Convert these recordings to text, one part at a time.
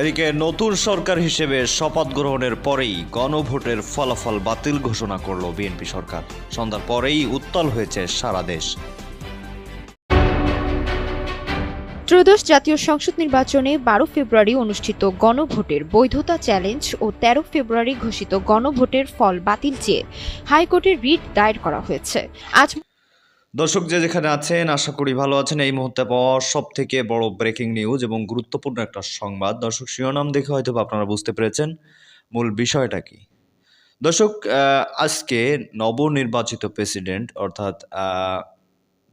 এদিকে নতুন সরকার হিসেবে শপথ গ্রহণের পরেই গণভোটের ফলাফল বাতিল ঘোষণা করল বিএনপি সরকার। সন্ধ্যার পরেই উত্তাল হয়েছে সারা দেশ। ত্রয়োদশ জাতীয় সংসদ নির্বাচনে বারো ফেব্রুয়ারি অনুষ্ঠিত গণভোটের বৈধতা চ্যালেঞ্জ ও তেরো ফেব্রুয়ারি ঘোষিত গণভোটের ফল বাতিল চেয়ে হাইকোর্টে রিট দায়ের করা হয়েছে। আজ দর্শক যে যেখানে আছেন, আশা করি ভালো আছেন। এই মুহূর্তে পাওয়া সব থেকে বড় ব্রেকিং নিউজ এবং গুরুত্বপূর্ণ একটা সংবাদ। দর্শক, শিরোনাম দেখে হয়তো আপনারা বুঝতে পেরেছেন মূল বিষয়টা কি। দর্শক আজকে নবনির্বাচিত প্রেসিডেন্ট অর্থাৎ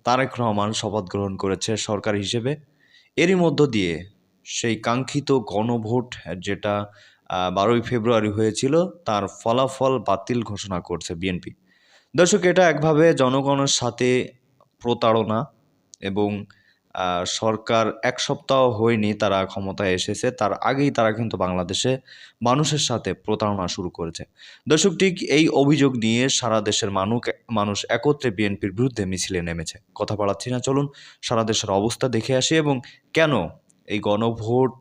তারেক রহমান শপথ গ্রহণ করেছে সরকার হিসেবে। এরই মধ্য দিয়ে সেই কাঙ্ক্ষিত গণভোট যেটা বারোই ফেব্রুয়ারি হয়েছিল, তার ফলাফল বাতিল ঘোষণা করছে বিএনপি। দর্শক, এটা একভাবে জনগণের সাথে প্রতারণা এবং সরকার এক সপ্তাহ হয়নি তারা ক্ষমতায় এসেছে, তার আগেই তারা কিন্তু বাংলাদেশে মানুষের সাথে প্রতারণা শুরু করেছে। দর্শক, ঠিক এই অভিযোগ নিয়ে সারা দেশের মানুষ মানুষ একত্রে বিএনপির বিরুদ্ধে মিছিলে নেমেছে। কথা বাড়াচ্ছি না, চলুন সারা দেশের অবস্থা দেখে আসি এবং কেন এই গণভোট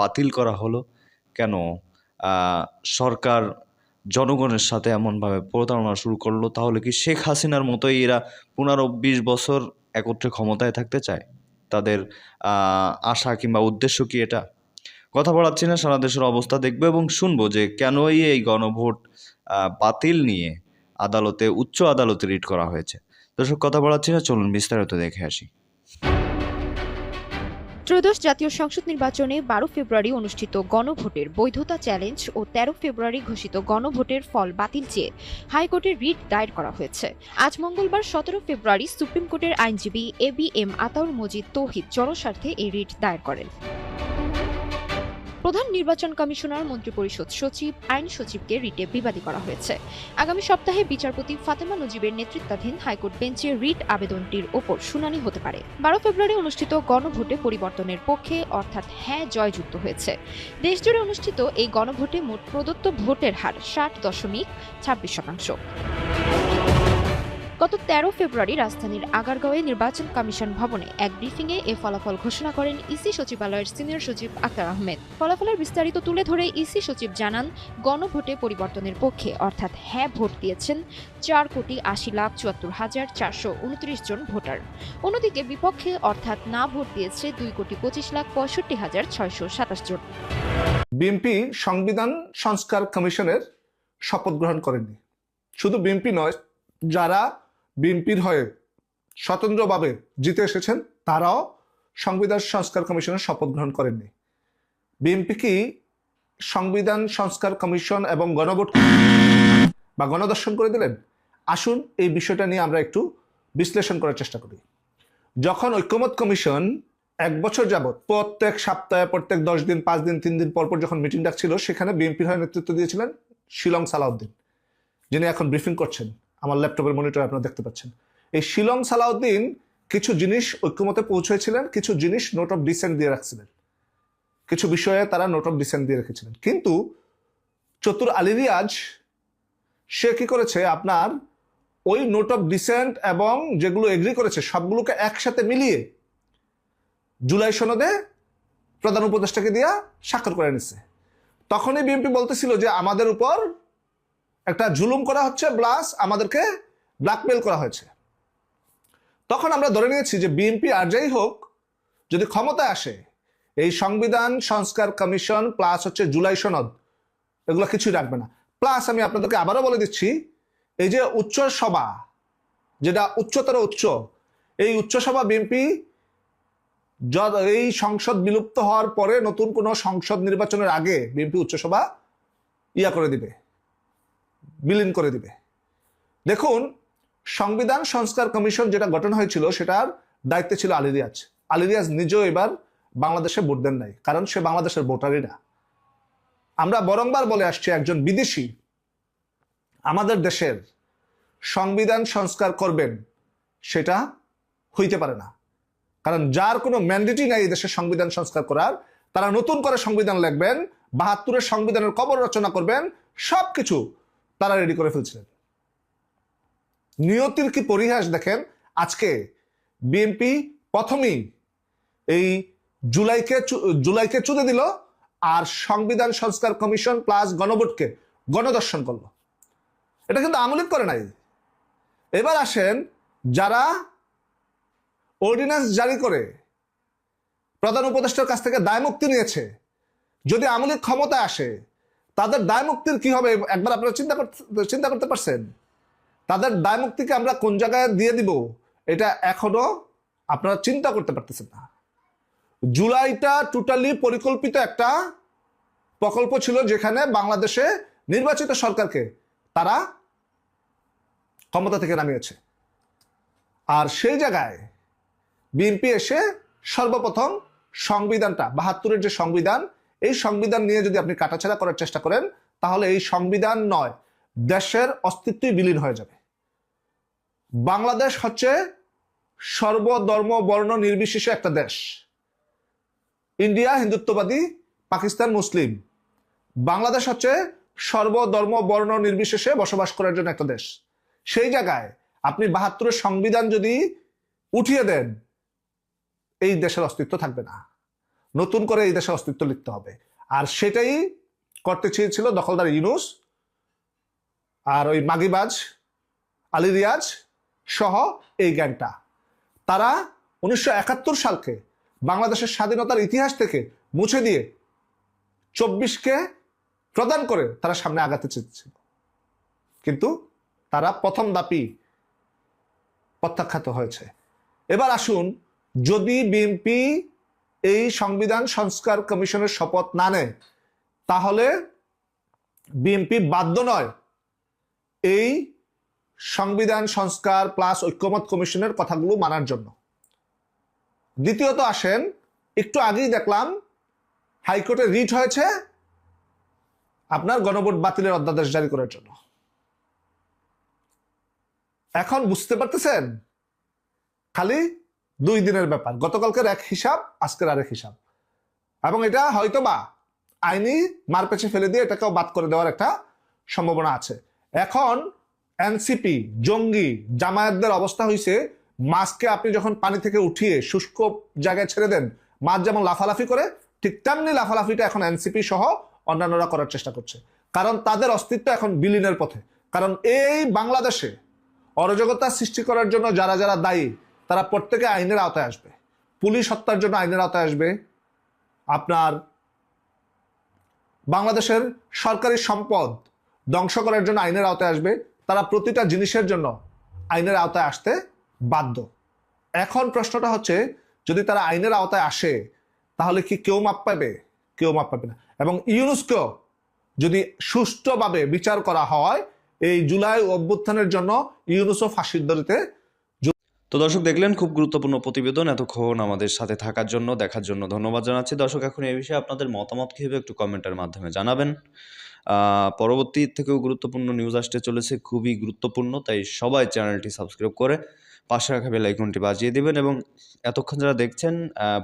বাতিল করা হলো? কেন সরকার জনগণের সাথে এমনভাবে প্রতারণা শুরু করল, তাহলে কি শেখ হাসিনার মতোই এরা পনেরো বিশ বছর একত্রে ক্ষমতায় থাকতে চায়? তাদের আশা কিংবা উদ্দেশ্য কি এটা? কথা বলাচ্ছি না, সারা দেশের অবস্থা দেখব এবং শুনব যে কেনই এই গণভোট বাতিল নিয়ে আদালতে, উচ্চ আদালতে রিট করা হয়েছে। দর্শক, কথা বলাচ্ছি না, চলুন বিস্তারিত দেখে আসি। ত্রয়োদশ জাতীয় সংসদ নির্বাচনে বারো ফেব্রুয়ারি অনুষ্ঠিত গণভোটের বৈধতা চ্যালেঞ্জ ও তেরো ফেব্রুয়ারি ঘোষিত গণভোটের ফল বাতিল চেয়ে হাইকোর্টে রিট দায়ের করা হয়েছে। আজ মঙ্গলবার সতেরো ফেব্রুয়ারি সুপ্রিম কোর্টের আইনজীবী A B M Ataur Majid Touhid জনস্বার্থে এই রিট দায়ের করেন। প্রধান নির্বাচন কমিশনার, মন্ত্রিপরিষদ সচিব, আইন সচিবকে রিটে বিবাদী করা হয়েছে। আগামী সপ্তাহে বিচারপতি ফাতেমা নজিবের নেতৃত্বাধীন হাইকোর্ট বেঞ্চে রিট আবেদনটির ওপর শুনানি হতে পারে। বারো ফেব্রুয়ারি অনুষ্ঠিত গণভোটে পরিবর্তনের পক্ষে অর্থাৎ হ্যাঁ জয়যুক্ত হয়েছে। দেশজুড়ে অনুষ্ঠিত এই গণভোটে মোট প্রদত্ত ভোটের হার ষাট দশমিক ছাব্বিশ শতাংশ। গত তেরো ফেব্রুয়ারি রাজধানীর আগারগাঁওয়ে নির্বাচন কমিশন ভবনে এক ব্রিফিংয়ে এ ফলাফল ঘোষণা করেন ইসি সচিবালয়ের সিনিয়র সচিব আক্তার আহমেদ। ফলাফলের বিস্তারিত তুলে ধরে ইসি সচিব জানান, গণভোটে পরিবর্তনের পক্ষে, অর্থাৎ হ্যাঁ ভোট দিয়েছেন চার কোটি আশি লাখ চুয়াত্তর হাজার চারশো উনত্রিশ জন ভোটার। অন্যদিকে বিপক্ষে, অর্থাৎ না ভোট দিয়েছে দুই কোটি পঁচিশ লাখ পঁয়ষট্টি হাজার ছয়শো সাতাশ জন। বিএনপি সংবিধান সংস্কার কমিশনের শপথ গ্রহণ করেননি শুধু বিএনপি নয়, যারা বিএনপির হয়ে স্বতন্ত্রভাবে জিতে এসেছেন, তারাও সংবিধান সংস্কার কমিশনের শপথ গ্রহণ করেননি। বিএনপি কি সংবিধান সংস্কার কমিশন এবং গণভোট বা গণদর্শন করে দিলেন? আসুন এই বিষয়টা নিয়ে আমরা একটু বিশ্লেষণ করার চেষ্টা করি। যখন ঐক্যমত কমিশন এক বছর যাবৎ প্রত্যেক সপ্তাহে, প্রত্যেক দশ দিন, পাঁচ দিন, তিন দিন পর পর যখন মিটিং ডাকছিল, সেখানে বিএনপির হয়ে নেতৃত্ব দিয়েছিলেন শিলং সালাউদ্দিন, যিনি এখন ব্রিফিং করছেন। আমার ল্যাপটপের মনিটর আপনারা দেখতে পাচ্ছেন। এই শিলং সালাউদ্দিন কিছু জিনিস ঐক্যমতে পৌঁছেছিলেন, কিছু জিনিস নোট অফ ডিসেন্ট দিয়ে রাখছিলেন। কিছু বিষয়ে তারা নোট অফ ডিসেন্ট দিয়ে রেখেছিলেন। কিন্তু চতুর আলী রিয়াজ, সে কি করেছে? আপনার ওই নোট অফ ডিসেন্ট এবং যেগুলো এগ্রি করেছে, সবগুলোকে একসাথে মিলিয়ে জুলাই সনদে প্রধান উপদেষ্টাকে দিয়া স্বাক্ষর করে নিচ্ছে তখনই বিএনপি বলতেছিল যে আমাদের উপর একটা জুলুম করা হচ্ছে প্লাস আমাদেরকে ব্ল্যাকমেল করা হয়েছে। তখন আমরা ধরে নিয়েছি যে বিএনপি আর যাই হোক, যদি ক্ষমতায় আসে, এই সংবিধান সংস্কার কমিশন প্লাস হচ্ছে জুলাই সনদ, এগুলো কিছুই রাখবে না। প্লাস আমি আপনাদেরকে আবারও বলে দিচ্ছি, এই যে উচ্চ সভা, যেটা উচ্চতর উচ্চ, এই উচ্চসভা বিএনপি এই সংসদ বিলুপ্ত হওয়ার পরে নতুন কোনো সংসদ নির্বাচনের আগে বিএনপি উচ্চসভা ইয়া করে দিবে। বিলীন করে দিবে। দেখুন, সংবিধান সংস্কার কমিশন যেটা গঠন হয়েছিল, সেটার দায়িত্বে ছিল আলী রিয়াজ আলী রিয়াজ নিজেও এবার বাংলাদেশে ভোট দেন নাই, কারণ সে বাংলাদেশের ভোটারই না। আমরা বরংবার বলে আসছি, একজন বিদেশি আমাদের দেশের সংবিধান সংস্কার করবেন, সেটা হইতে পারে না। কারণ যার কোনো ম্যান্ডেটই নাই দেশের সংবিধান সংস্কার করার, তারা নতুন করে সংবিধান লিখবেন, বাহাত্তরের সংবিধানের কবর রচনা করবেন সব কিছু তারা রেডি করে ফেলছিলেন। নিয়তির কি পরিহাস দেখেন? আজকে বিএনপি প্রথমেই এই জুলাইকে জুলাইকে চুদে দিল আর সংবিধান সংস্কার কমিশন প্লাস গণভোটকে গণদর্শন করল। এটা কিন্তু আমলিক করে নাই। এবার আসেন যারা অর্ডিন্যান্স জারি করে প্রধান উপদেষ্টার কাছ থেকে দায় মুক্তি নিয়েছে, যদি আমলিক ক্ষমতায় আসে তাদের দায় মুক্তির কি হবে? একবার আপনারা চিন্তা করতে চিন্তা করতে পারছেন? তাদের দায় মুক্তিকে আমরা কোন জায়গায় দিয়ে দিব? এটা এখনও আপনারা চিন্তা করতে পারতেছেন না। জুলাইটা টোটালি পরিকল্পিত একটা প্রকল্প ছিল যেখানে বাংলাদেশে নির্বাচিত সরকারকে তারা ক্ষমতা থেকে নামিয়েছে। আর সেই জায়গায় বিএনপি এসে সর্বপ্রথম সংবিধানটা, বাহাত্তরের যে সংবিধান এই সংবিধান নিয়ে যদি আপনি কাটাছেড়া করার চেষ্টা করেন, তাহলে এই সংবিধান নয়, দেশের অস্তিত্বই বিলীন হয়ে যাবে। বাংলাদেশ হচ্ছে সর্বধর্ম বর্ণ নির্বিশেষে একটা দেশ। ইন্ডিয়া হিন্দুত্ববাদী, পাকিস্তান মুসলিম। বাংলাদেশ হচ্ছে সর্বধর্ম বর্ণ নির্বিশেষে বসবাস করার জন্য একটা দেশ। সেই জায়গায় আপনি বাহাত্তরের সংবিধান যদি উঠিয়ে দেন, এই দেশের অস্তিত্ব থাকবে না। নতুন করে এই দেশে অস্তিত্ব লিখতে হবে। আর সেটাই করতে চেয়েছিল দখলদার ইউনুস আর ওই মাগিবাজ আলী রিয়াজ সহ এই গ্যাংটা। তারা উনিশশো একাত্তর সালকে বাংলাদেশের স্বাধীনতার ইতিহাস থেকে মুছে দিয়ে চব্বিশকে প্রদান করে তারা সামনে আগাতে চেয়েছিল। কিন্তু তারা প্রথম দাপি প্রত্যাখ্যাত হয়েছে। এবার আসুন, যদি বিএনপি এই সংবিধান সংস্কার কমিশনের শপথ না নেয়, তাহলে বিএনপি বাধ্য নয় এই সংবিধান সংস্কার প্লাস ঐক্যমত কমিশনের কথাগুলো মানার জন্য। দ্বিতীয়ত আসেন, একটু আগেই দেখলাম হাইকোর্টে রিট হয়েছে আপনার গণভোট বাতিলের অধ্যাদেশ জারি করার জন্য। এখন বুঝতে পারতেছেন? খালি দুই দিনের ব্যাপার। গতকালকের এক হিসাব, আজকের আরেক হিসাব। এবং এটা হয়তো বা আইনি মারপেছে ফেলে দিয়ে এটাকেও বাদ করে দেওয়ার একটা সম্ভাবনা আছে। এখন এনসিপি, জঙ্গি, জামায়াতদের অবস্থা হয়েছে মাছকে আপনি যখন পানি থেকে উঠিয়ে শুষ্ক জায়গায় ছেড়ে দেন, মাছ যেমন লাফালাফি করে, ঠিক তেমনি লাফালাফিটা এখন এনসিপি সহ অন্যান্যরা করার চেষ্টা করছে। কারণ তাদের অস্তিত্ব এখন বিলীনের পথে। কারণ এই বাংলাদেশে অরাজকতা সৃষ্টি করার জন্য যারা যারা দায়ী তারা প্রত্যেকে আইনের আওতায় আসবে। পুলিশ হত্যার জন্য আইনের আওতায় আসবে। আপনার বাংলাদেশের সরকারি সম্পদ ধ্বংস করার জন্য আইনের আওতায় আসবে। তারা প্রতিটা জিনিসের জন্য আইনের আওতায় আসতে বাধ্য। এখন প্রশ্নটা হচ্ছে, যদি তারা আইনের আওতায় আসে, তাহলে কি কেউ মাপ পাবে? কেউ মাপ পাবে না। এবং ইউনেস্কো যদি সুষ্ঠুভাবে বিচার করা হয়, এই জুলাই অভ্যুত্থানের জন্য ইউনুসও ফাঁসির দড়িতে তো দর্শক, দেখলেন খুব গুরুত্বপূর্ণ প্রতিবেদন এতক্ষণ আমাদের সাথে থাকার জন্য, দেখার জন্য ধন্যবাদ জানাচ্ছি। দর্শক, এখন এই বিষয়ে আপনাদের মতামত কী হবে একটু কমেন্টের মাধ্যমে জানাবেন। পরবর্তী থেকেও গুরুত্বপূর্ণ নিউজ আসতে চলেছে, খুবই গুরুত্বপূর্ণ, তাই সবাই চ্যানেলটি সাবস্ক্রাইব করে পাশে রাখা বেল আইকনটি বাজিয়ে দিবেন এবং এতক্ষণ যারা দেখছেন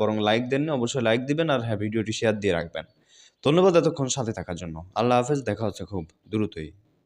বরং লাইক দেন অবশ্যই লাইক দিবেন আর হ্যাঁ ভিডিওটি শেয়ার দিয়ে রাখবেন। ধন্যবাদ এতক্ষণ সাথে থাকার জন্য। আল্লাহ হাফেজ, দেখা হচ্ছে খুব দ্রুতই।